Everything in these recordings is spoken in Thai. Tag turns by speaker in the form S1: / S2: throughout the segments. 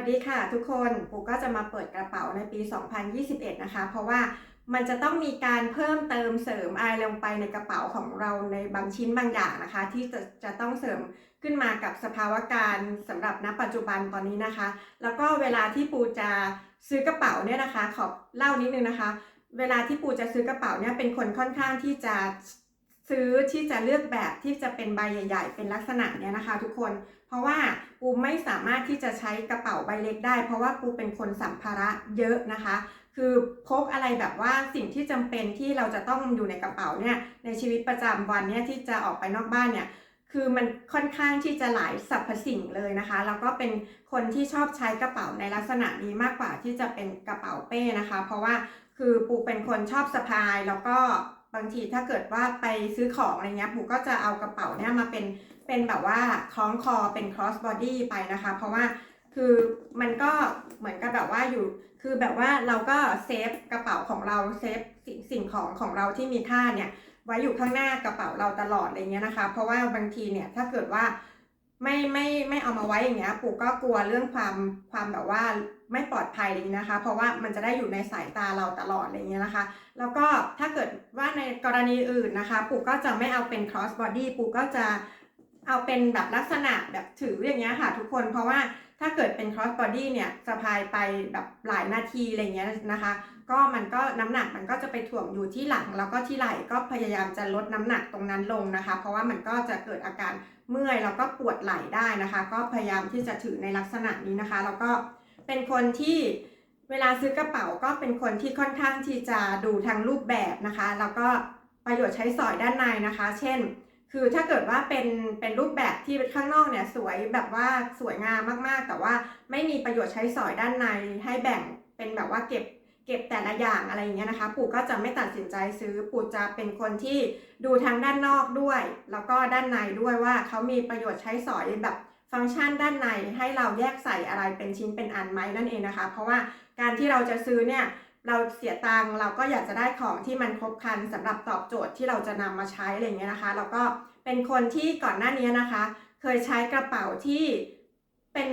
S1: วัสดีค่ะทุกคนปูก็จะมาเปิดกระเป๋าในปี 2021 นะคะ เพราะว่ามันจะต้องมีการเพิ่มเติมเสริมอะไรลงไปในกระเป๋าของเราในบางชิ้นบางอย่างนะคะ ที่จะจะต้องเสริมขึ้นมากับสภาวะการสำหรับณปัจจุบันตอนนี้นะคะ แล้วก็เวลาที่ปูจะซื้อกระเป๋าเนี่ยนะคะ ขอเล่านิดนึงนะคะ เวลาที่ปูจะซื้อกระเป๋าเนี่ยเป็นคนค่อนข้างที่จะ ซื้อที่จะเลือกแบบที่จะเป็นใบใหญ่ ๆ เป็นลักษณะเนี้ยนะคะ ทุกคน เพราะว่าปูไม่สามารถที่จะใช้กระเป๋าใบเล็กได้ เพราะว่าปูเป็นคนสัมภาระเยอะนะคะ คือพกอะไรแบบว่าสิ่งที่จำเป็นที่เราจะต้องอยู่ในกระเป๋าเนี่ยในชีวิตประจำวันเนี่ยที่จะออกไปนอกบ้านเนี่ยคือมันค่อนข้างที่จะหลายสรรพสิ่งเลยนะคะ แล้วก็เป็นคนที่ชอบใช้กระเป๋าในลักษณะนี้มากกว่าที่จะเป็นกระเป๋าเป้นะคะ เพราะว่าคือปูเป็นคนชอบสะพายแล้วก็ บางทีถ้าเกิดว่าไปซื้อของอะไรเงี้ยปูก็จะเอากระเป๋าเนี่ยมาเป็นเป็นแบบว่าคล้องคอเป็น cross body ไปนะคะ เพราะว่าคือมันก็เหมือนกับแบบว่าอยู่ คือแบบว่าเราก็เซฟกระเป๋าของเราเซฟสิ่งสิ่งของของเราที่มีค่าเนี่ยไว้อยู่ข้างหน้ากระเป๋าเราตลอดอะไรเงี้ยนะคะ เพราะว่าบางทีเนี่ยถ้าเกิดว่า ไม่ไม่ไม่เอามาไว้อย่างเงี้ยปู่ก็กลัวเรื่องความความแบบว่าไม่ปลอดภัยอะไรอย่างเงี้ยนะคะ เพราะว่ามันจะได้อยู่ในสายตาเราตลอดอะไรเงี้ยนะคะ แล้วก็ถ้าเกิดว่าในกรณีอื่นนะคะ ปู่ก็จะไม่เอาเป็น cross body ปู่ก็จะเอาเป็นแบบลักษณะแบบถืออย่างเงี้ยค่ะทุกคนเพราะว่าถ้าเกิดเป็น cross body เนี่ยสะพายไปแบบหลายนาทีอะไรเงี้ยนะคะ ก็มันก็น้ำหนักมันก็จะไปถ่วงอยู่ที่หลัง แล้วก็ที่ไหล่ก็พยายามจะลดน้ำหนักตรงนั้นลงนะคะ เพราะว่ามันก็จะเกิดอาการ เมื่อยแล้วก็ปวดไหล่ได้นะคะ ก็พยายามที่จะถือในลักษณะนี้นะคะแล้วก็เป็นคนที่เวลาซื้อกระเป๋าก็เป็นคนที่ค่อนข้างที่จะดูทางรูปแบบนะคะ แล้วก็ประโยชน์ใช้สอยด้านในนะคะ เช่น คือถ้าเกิดว่าเป็นเป็นรูปแบบที่ข้างนอกเนี่ยสวยแบบว่าสวยงามมากๆ แต่ว่าไม่มีประโยชน์ใช้สอยด้านในให้แบ่งเป็นแบบว่าเก็บ เก็บแต่ละอย่างอะไรอย่างเงี้ยนะคะ ปู่ก็จะไม่ตัดสินใจซื้อ ปู่จะเป็นคนที่ดูทางด้านนอกด้วย แล้วก็ด้านในด้วยว่าเขามีประโยชน์ใช้สอยแบบฟังก์ชันด้านในให้เราแยกใส่อะไรเป็นชิ้นเป็นอันไหมนั่นเองนะคะ เพราะว่าการที่เราจะซื้อเนี่ยเราเสียตังค์เราก็อยากจะได้ของที่มันครบครันสำหรับตอบโจทย์ที่เราจะนำมาใช้อะไรอย่างเงี้ยนะคะ แล้วก็เป็นคนที่ก่อนหน้านี้นะคะ เคยใช้กระเป๋าที่เป็น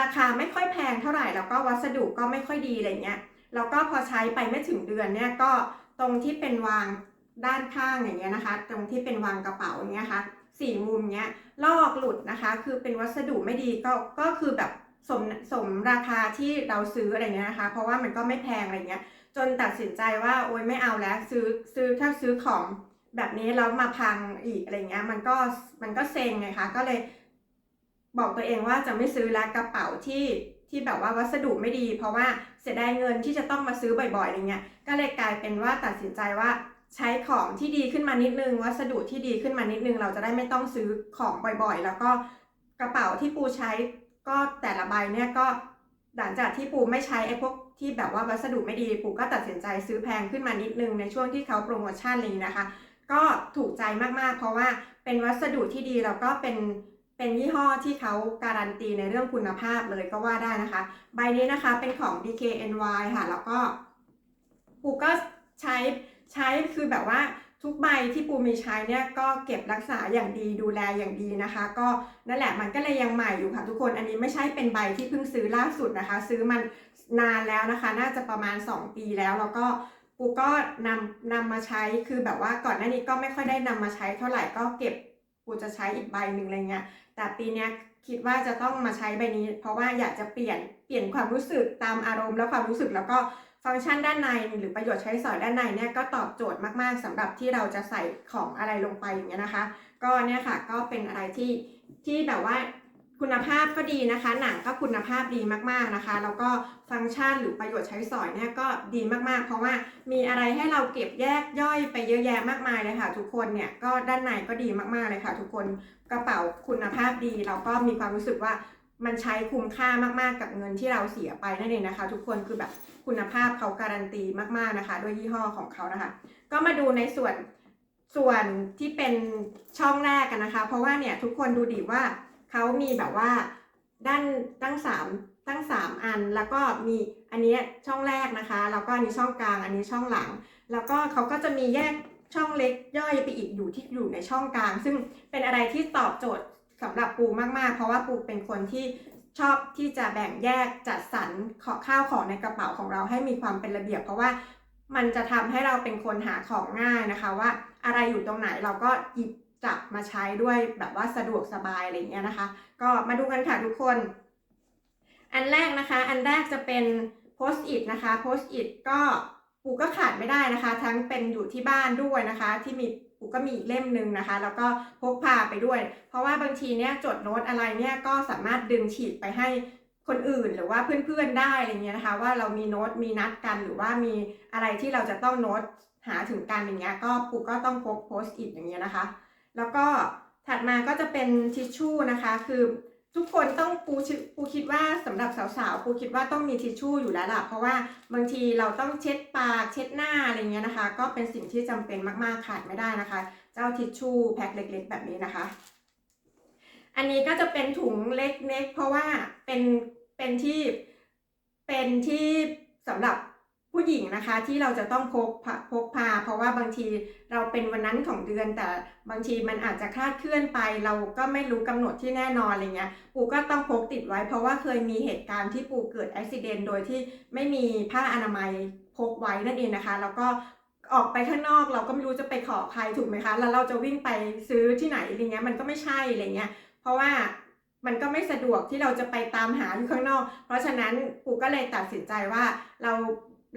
S1: ราคาไม่ค่อยแพงเท่าไหร่แล้วก็วัสดุก็ไม่ค่อยดีอะไรเงี้ย แล้วก็พอใช้ไปไม่ถึงเดือนเนี่ยก็ตรงที่เป็นวางด้านข้างอย่างเงี้ยนะคะ ตรงที่เป็นวางกระเป๋าอย่างเงี้ยค่ะสี่มุมเงี้ยลอกหลุดนะคะ คือเป็นวัสดุไม่ดีก็ก็คือแบบสมสมราคาที่เราซื้ออะไรเงี้ยนะคะ เพราะว่ามันก็ไม่แพงอะไรเงี้ย จนตัดสินใจว่าโอ๊ยไม่เอาแล้วซื้อซื้อถ้าซื้อของแบบนี้แล้วมาพังอีกอะไรเงี้ยมันก็มันก็เซ็งไงคะก็เลยบอกตัวเองว่าจะไม่ซื้อแล้วกระเป๋าที่ ที่แบบว่าวัสดุไม่ดี เพราะว่าเสียดายเงินที่จะต้องมาซื้อบ่อยๆอะไรเงี้ยก็เลยกลายเป็นว่าตัดสินใจว่าใช้ของที่ดีขึ้นมานิดนึง วัสดุที่ดีขึ้นมานิดนึง เราจะได้ไม่ต้องซื้อของบ่อยๆ แล้วก็กระเป๋าที่ปูใช้ก็แต่ละใบเนี่ยก็หลังจากที่ปูไม่ใช้ไอ้พวกที่แบบว่าวัสดุไม่ดีปูก็ตัดสินใจซื้อแพงขึ้นมานิดนึงในช่วงที่เขาโปรโมชั่นอะไรอย่างนี้นะคะ ก็ถูกใจมากๆ เพราะว่าเป็นวัสดุที่ดีแล้วก็เป็น เป็นยี่ห้อที่เขาการันตีในเรื่องคุณภาพเลยก็ว่าได้นะคะ ใบนี้นะคะเป็นของ DKNY ค่ะ แล้วก็ปูก็ใช้ใช้คือแบบว่าทุกใบที่ปูมีใช้เนี่ยก็เก็บรักษาอย่างดีดูแลอย่างดีนะคะ ก็นั่นแหละมันก็เลยยังใหม่อยู่ค่ะ ทุกคนอันนี้ไม่ใช่เป็นใบที่เพิ่งซื้อล่าสุดนะคะ ซื้อมันนานแล้วนะคะ น่าจะประมาณ 2 ปีแล้วแล้วก็ปูก็นำนำมาใช้คือแบบว่าก่อนหน้านี้ก็ไม่ค่อยได้นำมาใช้เท่าไหร่ก็เก็บปูจะใช้อีกใบหนึ่งอะไรเงี้ย แต่ปีนี้คิดว่าจะต้องมาใช้ใบนี้ เพราะว่าอยากจะเปลี่ยนเปลี่ยนความรู้สึกตามอารมณ์และความรู้สึกแล้วก็ฟังก์ชันด้านในหรือประโยชน์ใช้สอยด้านในเนี่ยก็ตอบโจทย์มากๆสำหรับที่เราจะใส่ของอะไรลงไปอย่างเงี้ยนะคะ ก็เนี่ยค่ะก็เป็นอะไรที่ที่แบบว่า คุณภาพก็ดีนะคะ หนังก็คุณภาพดีมากๆนะคะ แล้วก็ฟังก์ชันหรือประโยชน์ใช้สอยเนี่ยก็ดีมากๆ เพราะว่ามีอะไรให้เราเก็บแยกย่อยไปเยอะแยะมากมายเลยค่ะ ทุกคนเนี่ยก็ด้านในก็ดีมากๆเลยค่ะ ทุกคนกระเป๋าคุณภาพดีเราก็มีความรู้สึกว่ามันใช้คุ้มค่ามากๆกับเงินที่เราเสียไปนั่นเองนะคะ ทุกคนคือแบบคุณภาพเขาการันตีมากๆนะคะ ด้วยยี่ห้อของเขานะคะ ก็มาดูในส่วนส่วนที่เป็นช่องแรกกันนะคะ เพราะว่าเนี่ยทุกคนดูดิว่า เขามีแบบว่าด้านตั้งสามตั้งสามอัน แล้วก็มีอันนี้ช่องแรกนะคะ แล้วก็อันนี้ช่องกลาง อันนี้ช่องหลัง แล้วก็เขาก็จะมีแยกช่องเล็กย่อยไปอีกอยู่ที่อยู่ในช่องกลาง ซึ่งเป็นอะไรที่ตอบโจทย์สำหรับปูมากๆ เพราะว่าปูเป็นคนที่ชอบที่จะแบ่งแยกจัดสรรขอข้าวของในกระเป๋าของเราให้มีความเป็นระเบียบ เพราะว่ามันจะทำให้เราเป็นคนหาของง่ายนะคะว่า อะไรอยู่ตรงไหนเราก็หยิบ จับมาใช้ด้วยแบบว่าสะดวกสบายอะไรเงี้ยนะคะ ก็มาดูกันค่ะทุกคน อันแรกนะคะ อันแรกจะเป็น post it นะคะ post it ก็ปูก็ขาดไม่ได้นะคะ ทั้งเป็นอยู่ที่บ้านด้วยนะคะ ที่มีปูก็มีอีกเล่มหนึ่งนะคะ แล้วก็พกพาไปด้วย เพราะว่าบางทีเนี่ยจดโน้ตอะไรเนี่ยก็สามารถดึงฉีดไปให้คนอื่นหรือว่าเพื่อนๆได้อะไรเงี้ยนะคะ ว่าเรามีโน้ตมีนัดกันหรือว่ามีอะไรที่เราจะต้องโน้ตหาถึงกันอย่างเงี้ยก็ปูก็ต้องพก post it อย่างเงี้ยนะคะ แล้วก็ถัดมาก็จะเป็นทิชชู่นะคะ คือทุกคนต้องปูปูคิดว่าสำหรับสาวๆปูคิดว่าต้องมีทิชชู่อยู่แล้วล่ะ เพราะว่าบางทีเราต้องเช็ดปากเช็ดหน้าอะไรเงี้ยนะคะ ก็เป็นสิ่งที่จำเป็นมากๆขาดไม่ได้นะคะ เจ้าทิชชู่แพ็คเล็ก ๆ แบบนี้นะคะ อันนี้ก็จะเป็นถุงเล็กๆเพราะว่าเป็นเป็นที่เป็นที่สำหรับ ผู้หญิงนะคะที่เราจะต้องพกพพกพา เพราะว่าบางทีเราเป็นวันนั้นของเดือน แต่บางทีมันอาจจะคลาดเคลื่อนไป เราก็ไม่รู้กำหนดที่แน่นอนอะไรเงี้ยปูก็ต้องพกติดไว้ เพราะว่าเคยมีเหตุการณ์ที่ปูเกิดอุบิเหตุโดยที่ไม่มีผ้าอนามัยพกไว้นั่นเองนะคะ แล้วก็ออกไปข้างนอกเราก็ไม่รู้จะไปขอใครถูกไหมคะ แล้วเราจะวิ่งไปซื้อที่ไหนอะไรเงี้ยมันก็ไม่ใช่อะไรเงี้ย เพราะว่ามันก็ไม่สะดวกที่เราจะไปตามหาอยู่ข้างนอก เพราะฉะนั้นปูก็เลยตัดสินใจว่าเรา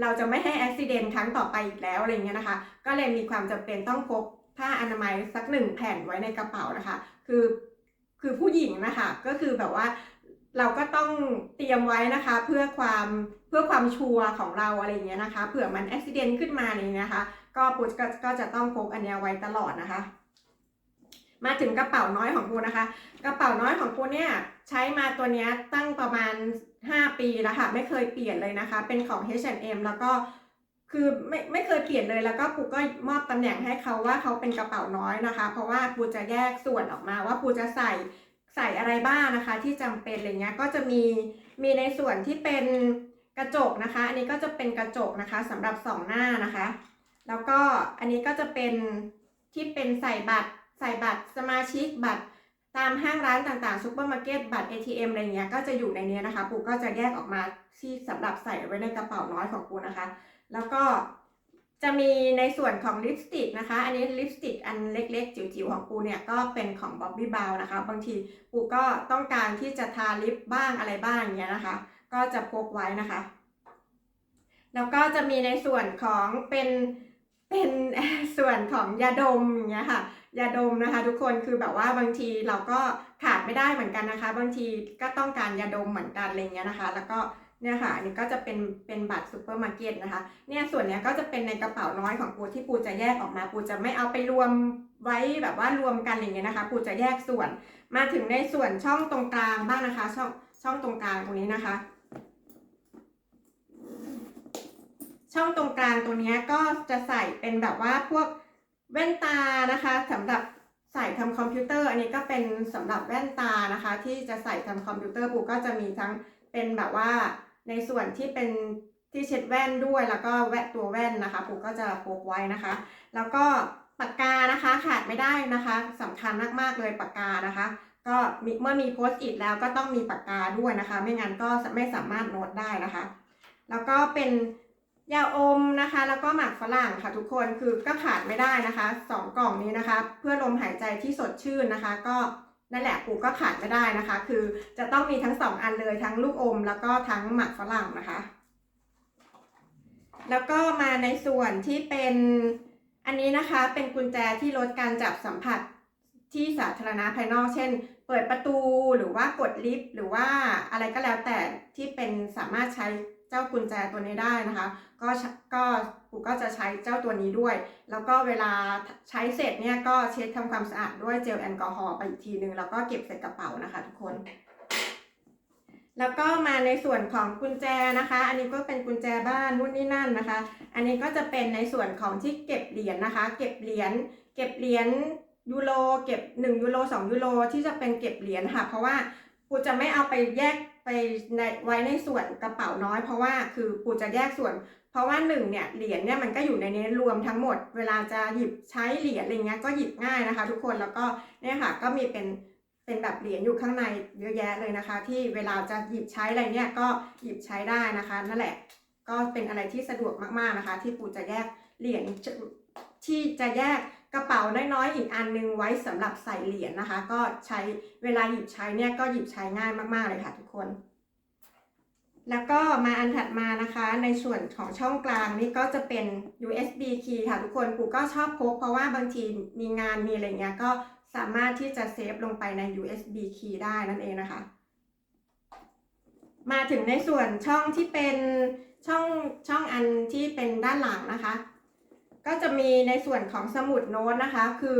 S1: เราจะไม่ให้อุบิเหตุครั้งต่อไปอีกแล้วอะไรเงี้ยนะคะ ก็เลยมีความจำเป็นต้องพกผ้าอนามัยสักหนึ่งแผ่นไว้ในกระเป๋านะคะ คือคือผู้หญิงนะคะก็คือแบบว่าเราก็ต้องเตรียมไว้นะคะ เพื่อความเพื่อความชัวร์ของเราอะไรเงี้ยนะคะเผื่อมันอุบิเหตุขึ้นมาอะไรเงี้ยนะคะ ก็ปูก็ก็จะต้องพกอันเนี้ยไว้ตลอดนะคะ มาถึงกระเป๋าน้อยของปูนะคะ กระเป๋าน้อยของปูเนี่ยใช้มาตัวนี้ตั้งประมาณ 5 ปีแล้วค่ะ ไม่เคยเปลี่ยนเลยนะคะ เป็นของ H&M แล้วก็คือไม่ไม่เคยเปลี่ยนเลยแล้วก็ปูก็มอบตำแหน่งให้เขาว่าเขาเป็นกระเป๋าน้อยนะคะ เพราะว่าปูจะแยกส่วนออกมาว่าปูจะใส่ใส่อะไรบ้างนะคะ ที่จำเป็นอะไรเงี้ยก็จะมีมีในส่วนที่เป็นกระจกนะคะ อันนี้ก็จะเป็นกระจกนะคะสำหรับสองหน้านะคะ แล้วก็อันนี้ก็จะเป็นที่เป็นใส่บัตร ใส่บัตรสมาชิกบัตรตามห้างร้านต่างๆซูเปอร์มาร์เก็ตบัตร ATM อะไรเงี้ยก็จะอยู่ในนี้นะคะปูก็จะแยกออกมาที่สำหรับใส่ไว้ในกระเป๋าน้อยของปูนะคะ แล้วก็จะมีในส่วนของลิปสติกนะคะ อันนี้ลิปสติกอันเล็กๆ จิ๋วๆของปูเนี่ยก็เป็นของ Bobbi Brown นะคะ บางทีปูก็ต้องการที่จะทาลิปบ้างอะไรบ้างอย่างเงี้ยนะคะ ก็จะพกไว้นะคะ แล้วก็จะมีในส่วนของเป็นเป็นส่วนของยาดมอย่างเงี้ยค่ะ ยาดมนะคะ ทุกคนคือแบบว่าบางทีเราก็ขาดไม่ได้เหมือนกันนะคะ บางทีก็ต้องการยาดมเหมือนกันอะไรเงี้ยนะคะ แล้วก็เนี่ยค่ะอันนี้ก็จะเป็นเป็นบัตรซูเปอร์มาร์เก็ตนะคะเนี่ยส่วนเนี้ยก็จะเป็นในกระเป๋าน้อยของปูที่ปูจะแยกออกมา ปูจะไม่เอาไปรวมไว้แบบว่ารวมกันอย่างเงี้ยนะคะ ปูจะแยกส่วนมาถึงในส่วนช่องตรงกลางบ้างนะคะ ช่องช่องตรงกลางตรงนี้นะคะ ช่องตรงกลางตรงนี้ก็จะใส่เป็นแบบว่าพวก แว่นตานะคะสำหรับใส่ทำคอมพิวเตอร์ อันนี้ก็เป็นสำหรับแว่นตานะคะ ที่จะใส่ทำคอมพิวเตอร์ปูก็จะมีทั้งเป็นแบบว่าในส่วนที่เป็นที่เช็ดแว่นด้วยแล้วก็แวะตัวแว่นนะคะปูก็จะพกไว้นะคะ แล้วก็ปากกานะคะขาดไม่ได้นะคะสำคัญมากๆเลยปากกานะคะ ก็เมื่อมีโพสต์อิทแล้วก็ต้องมีปากกาด้วยนะคะ ไม่งั้นก็ไม่สามารถโน้ตได้นะคะ แล้วก็เป็น ยาอมนะคะ แล้วก็หมากฝรั่งค่ะทุกคนคือก็ขาดไม่ได้นะคะสองกล่องนี้นะคะ เพื่อลมหายใจที่สดชื่นนะคะ ก็นั่นแหละปูก็ขาดไม่ได้นะคะ คือจะต้องมีทั้งสองอันเลยทั้งลูกอม แล้วก็ทั้งหมากฝรั่งนะคะ แล้วก็มาในส่วนที่เป็นอันนี้นะคะเป็นกุญแจที่ลดการจับสัมผัสที่สาธารณะภายนอก เช่น เปิดประตูหรือว่ากดลิฟต์หรือว่าอะไรก็แล้วแต่ที่เป็นสามารถใช้ เจ้ากุญแจตัวนี้ได้นะคะ ก็ก็ปูก็จะใช้เจ้าตัวนี้ด้วย แล้วก็เวลาใช้เสร็จเนี่ยก็เช็ดทำความสะอาดด้วยเจลแอลกอฮอล์ไปอีกทีนึงแล้วก็เก็บใส่กระเป๋านะคะทุกคน แล้วก็มาในส่วนของกุญแจนะคะ อันนี้ก็เป็นกุญแจบ้านนู่นนี่นั่นนะคะ อันนี้ก็จะเป็นในส่วนของที่เก็บเหรียญนะคะ เก็บเหรียญเก็บเหรียญยูโรเก็บ 1 ยูโร2ยูโรที่จะเป็นเก็บเหรียญค่ะ เพราะว่าปูจะไม่เอาไปแยก ไปในไว้ในส่วนกระเป๋าน้อย เพราะว่าคือปูจะแยกส่วน เพราะว่าหนึ่งเนี่ยเหรียญเนี่ยมันก็อยู่ในนี้รวมทั้งหมด เวลาจะหยิบใช้เหรียญอะไรเงี้ยก็หยิบง่ายนะคะ ทุกคนแล้วก็เนี่ยค่ะก็มีเป็นเป็นแบบเหรียญอยู่ข้างในเยอะแยะเลยนะคะ ที่เวลาจะหยิบใช้อะไรเนี่ยก็หยิบใช้ได้นะคะ นั่นแหละก็เป็นอะไรที่สะดวกมากๆนะคะ ที่ปูจะแยกเหรียญที่จะแยก กระเป๋าน้อยๆอีกอันนึงไว้สำหรับใส่เหรียญนะคะ ก็ใช้เวลาหยิบใช้เนี่ยก็หยิบใช้ง่ายมากๆเลยค่ะทุกคน แล้วก็มาอันถัดมานะคะ ในส่วนของช่องกลางนี่ก็จะเป็น USB key ค่ะทุกคนปูก็ชอบพกเพราะว่าบางทีมีงานมีอะไรเงี้ยก็สามารถที่จะเซฟลงไปใน USB key ได้นั่นเองนะคะ มาถึงในส่วนช่องที่เป็นช่องช่องอันที่เป็นด้านหลังนะคะ ก็จะมีในส่วนของสมุดโน้ตนะคะ คือ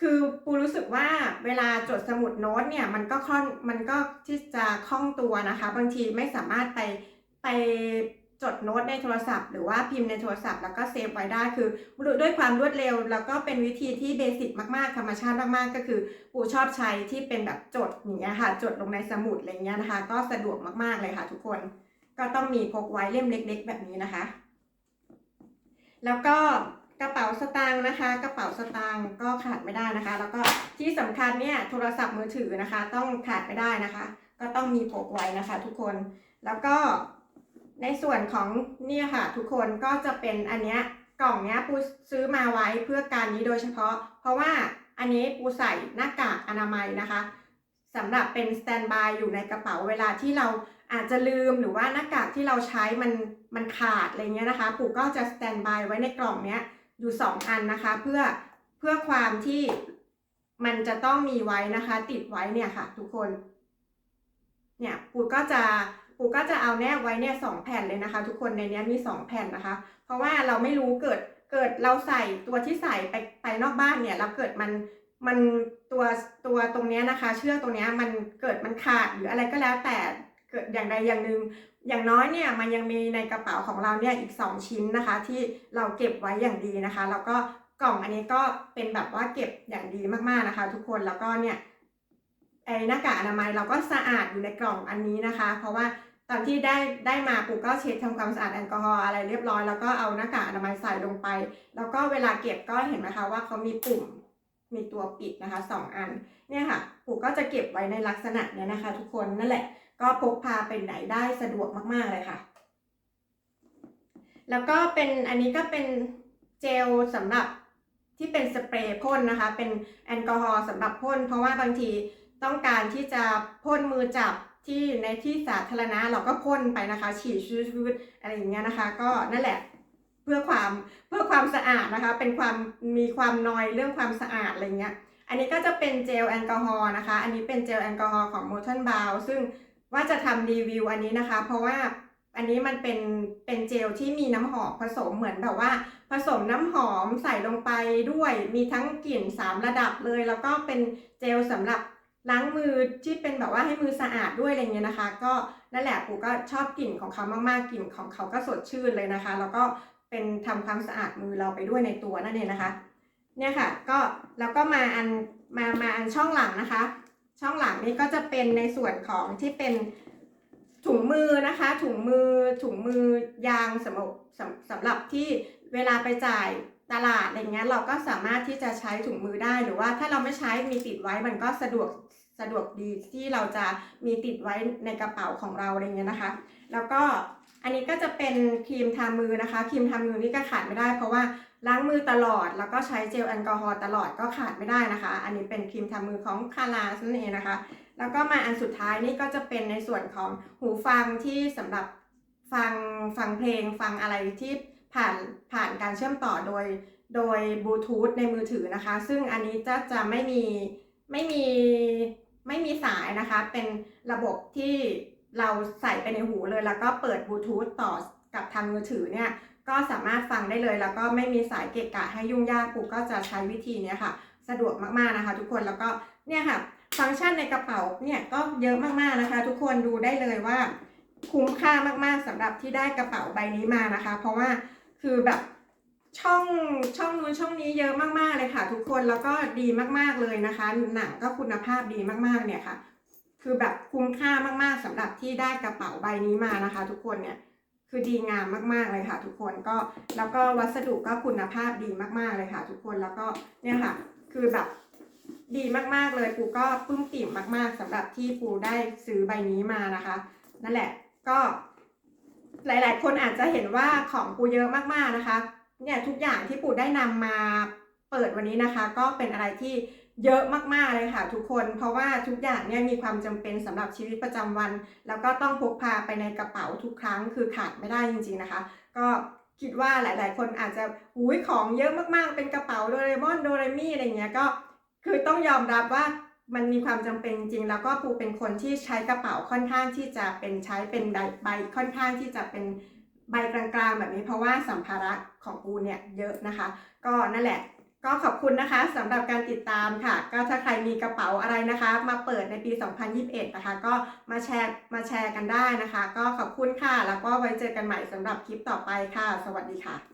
S1: คือปูรู้สึกว่าเวลาจดสมุดโน้ตเนี่ยมันก็ค่อนมันก็ที่จะคล่องตัวนะคะ บางทีไม่สามารถไปไปจดโน้ตในโทรศัพท์หรือว่าพิมพ์ในโทรศัพท์แล้วก็เซฟไว้ได้คือด้วยความรวดเร็ว แล้วก็เป็นวิธีที่เบสิกมากๆธรรมชาติมากๆ ก็คือปูชอบใช้ที่เป็นแบบจดอย่างเงี้ยค่ะ จดลงในสมุดอะไรเงี้ยนะคะ ก็สะดวกมากๆเลยค่ะทุกคน ก็ต้องมีพกไว้เล่มเล็ก ๆ แบบนี้นะคะ แล้วก็กระเป๋าสตางค์นะคะ กระเป๋าสตางค์ก็ขาดไม่ได้นะคะ แล้วก็ที่สำคัญเนี่ยโทรศัพท์มือถือนะคะ ต้องขาดไม่ได้นะคะ ก็ต้องมีพกไว้นะคะ ทุกคนแล้วก็ในส่วนของเนี่ยค่ะ ทุกคนก็จะเป็นอันเนี้ยกล่องเนี้ยปูซื้อมาไว้เพื่อการนี้โดยเฉพาะ เพราะว่าอันนี้ปูใส่หน้ากากอนามัยนะคะสำหรับเป็นสแตนบายอยู่ในกระเป๋าเวลาที่เรา อาจจะลืมหรือว่าหน้ากากที่เราใช้มันมันขาดอะไรเงี้ยนะคะปู่ก็จะสแตนบายไว้ในกล่องเนี้ยอยู่สองอันนะคะ เพื่อเพื่อความที่มันจะต้องมีไว้นะคะ ติดไว้เนี่ยค่ะ ทุกคน เนี่ยปู่ก็จะปู่ก็จะเอาแนบไว้เนี่ยสองแผ่นเลยนะคะ ทุกคนในนี้มีสองแผ่นนะคะ เพราะว่าเราไม่รู้เกิดเกิดเราใส่ตัวที่ใส่ไปไปนอกบ้านเนี่ยแล้วเกิดมันมันตัวตัวตรงเนี้ยนะคะ เชือกตรงเนี้ยมันเกิดมันขาดหรืออะไรก็แล้วแต่ อย่างใดอย่างหนึ่งอย่างน้อยเนี่ยมันยังมีในกระเป๋าของเราเนี่ยอีก 2 ชิ้นนะคะ ที่เราเก็บไว้อย่างดีนะคะ แล้วก็กล่องอันนี้ก็เป็นแบบว่าเก็บอย่างดีมากๆนะคะ ทุกคนแล้วก็เนี่ยไอ้หน้ากากอนามัยเราก็สะอาดอยู่ในกล่องอันนี้นะคะ เพราะว่าตอนที่ได้ได้มาปูก็เช็ดทำความสะอาดแอลกอฮอล์อะไรเรียบร้อยแล้วก็เอาหน้ากากอนามัยใส่ลงไป แล้วก็เวลาเก็บก็เห็นไหมคะว่าเขามีปุ่มมีตัวปิดนะคะสองอันเนี่ยค่ะปูก็จะเก็บไว้ในลักษณะเนี้ยนะคะ ทุกคนนั่นแหละ ก็พกพาไปไหนได้สะดวกมากๆเลยค่ะ แล้วก็เป็นอันนี้ก็เป็นเจลสำหรับที่เป็นสเปรย์พ่นนะคะ เป็นแอลกอฮอล์สำหรับพ่น เพราะว่าบางทีต้องการที่จะพ่นมือจับที่ในที่สาธารณะเราก็พ่นไปนะคะ ฉีดชืดๆอะไรอย่างเงี้ยนะคะ ก็นั่นแหละเพื่อความเพื่อความสะอาดนะคะ เป็นความมีความนอยเรื่องความสะอาดอะไรเงี้ย อันนี้ก็จะเป็นเจลแอลกอฮอล์นะคะ อันนี้เป็นเจลแอลกอฮอล์ของ m o t o n b o w ซึ่ง ว่าจะทำรีวิวอันนี้นะคะ เพราะว่าอันนี้มันเป็นเป็นเจลที่มีน้ำหอมผสมเหมือนแบบว่า ผสมน้ำหอมใส่ลงไปด้วย มีทั้งกลิ่น3ระดับเลย แล้วก็เป็นเจลสำหรับล้างมือที่เป็นแบบว่าให้มือสะอาดด้วยอะไรเงี้ยนะคะ ก็นั่นแหละปูก็ชอบกลิ่นของเขามากๆกลิ่นของเขาก็สดชื่นเลยนะคะ แล้วก็เป็นทำความสะอาดมือเราไปด้วยในตัวนั่นเองนะคะ เนี่ยค่ะก็แล้วก็มาอันมามาอันช่องหลังนะคะ ช่องหลังนี้ก็จะเป็นในส่วนของที่เป็นถุงมือนะคะ ถุงมือถุงมือยางสำหรับสำหรับที่เวลาไปจ่ายตลาดอะไรเงี้ยเราก็สามารถที่จะใช้ถุงมือได้หรือว่าถ้าเราไม่ใช้มีติดไว้มันก็สะดวกสะดวกดีที่เราจะมีติดไว้ในกระเป๋าของเราอะไรเงี้ยนะคะ แล้วก็อันนี้ก็จะเป็นครีมทามือนะคะครีมทามือนี่ก็ขาดไม่ได้เพราะว่า ล้างมือตลอด แล้วก็ใช้เจลแอลกอฮอล์ตลอดก็ขาดไม่ได้นะคะ อันนี้เป็นครีมทามือของคาราสนั่นเองนะคะ แล้วก็มาอันสุดท้ายนี่ก็จะเป็นในส่วนของหูฟังที่สำหรับฟังฟังเพลงฟังอะไรที่ผ่านผ่านการเชื่อมต่อโดยโดยบลูทูธในมือถือนะคะ ซึ่งอันนี้จะจะไม่มีไม่มีไม่มีสายนะคะ เป็นระบบที่เราใส่ไปในหูเลยแล้วก็เปิดบลูทูธต่อกับทางมือถือเนี่ย ก็สามารถฟังได้เลย แล้วก็ไม่มีสายเกะกะให้ยุ่งยากกูก็จะใช้วิธีนี้ค่ะ สะดวกมากๆนะคะ ทุกคนแล้วก็เนี่ยค่ะฟังก์ชันในกระเป๋าเนี่ยก็เยอะมากๆนะคะ ทุกคนดูได้เลยว่า คุ้มค่ามากๆสำหรับที่ได้กระเป๋าใบนี้มานะคะ เพราะว่าคือแบบช่องช่องนู้นช่องนี้เยอะมากๆเลยค่ะ ทุกคนแล้วก็ดีมากๆเลยนะคะ หนังก็คุณภาพดีมากๆเนี่ยค่ะ คือแบบคุ้มค่ามากๆสำหรับที่ได้กระเป๋าใบนี้มานะคะ ทุกคนเนี่ย คือดีงามมากๆเลยค่ะ ทุกคนก็แล้วก็วัสดุก็คุณภาพดีมากๆเลยค่ะ ทุกคนแล้วก็เนี่ยค่ะ คือแบบดีมากๆเลยปูก็ปลื้มปิ่มมาก ๆสำหรับที่ปูได้ซื้อใบนี้มานะคะ นั่นแหละก็หลาย ๆ คนอาจจะเห็นว่าของปูเยอะมากๆนะคะ เนี่ยทุกอย่างที่ปูได้นำมาเปิดวันนี้นะคะ ก็เป็นอะไรที่ เยอะมากๆเลยค่ะทุกคน เพราะว่าทุกอย่างเนี่ยมีความจำเป็นสำหรับชีวิตประจำวัน แล้วก็ต้องพกพาไปในกระเป๋าทุกครั้งคือขาดไม่ได้จริง ๆนะคะ ก็คิดว่าหลาย ๆ คนอาจจะอุ้ยของเยอะมากๆ เป็นกระเป๋าโดเรมอนโดเรมี่อะไรเงี้ยก็คือต้องยอมรับว่ามันมีความจำเป็นจริง แล้วก็ปูเป็นคนที่ใช้กระเป๋าค่อนข้างที่จะเป็นใช้เป็นใบค่อนข้างที่จะเป็นใบกลางๆแบบนี้เพราะว่าสัมภาระของปูเนี่ยเยอะนะคะ ก็นั่นแหละ ก็ขอบคุณนะคะสำหรับการติดตามค่ะ ก็ถ้าใครมีกระเป๋าอะไรนะคะ มาเปิดในปี 2021 นะคะ ก็มาแชร์มาแชร์กันได้นะคะ ก็ขอบคุณค่ะ แล้วก็ไว้เจอกันใหม่สำหรับคลิปต่อไปค่ะ สวัสดีค่ะ